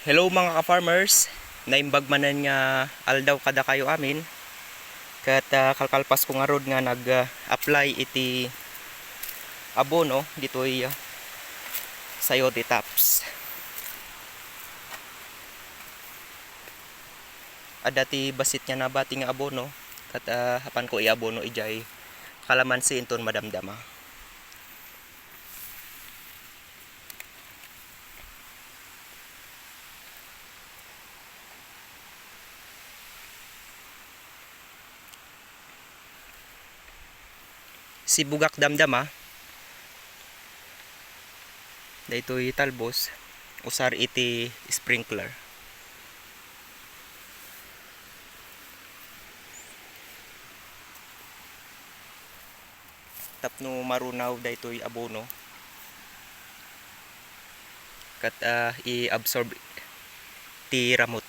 Hello mga ka-farmers, naimbag manan nga aldaw kada kayo amin. Kat ah, kalkalpas ko nga rod nga nag-apply iti abono ditoy uh, sayote taps. Adati basit niya na bati nga abono kat ah, hapan ko i-abono ijay kalamansi inton madamdama. Si Bugak Damdama daytoy talbos usar iti sprinkler. Tapno marunaw daytoy abono. Kat ah, i-absorb ti ramot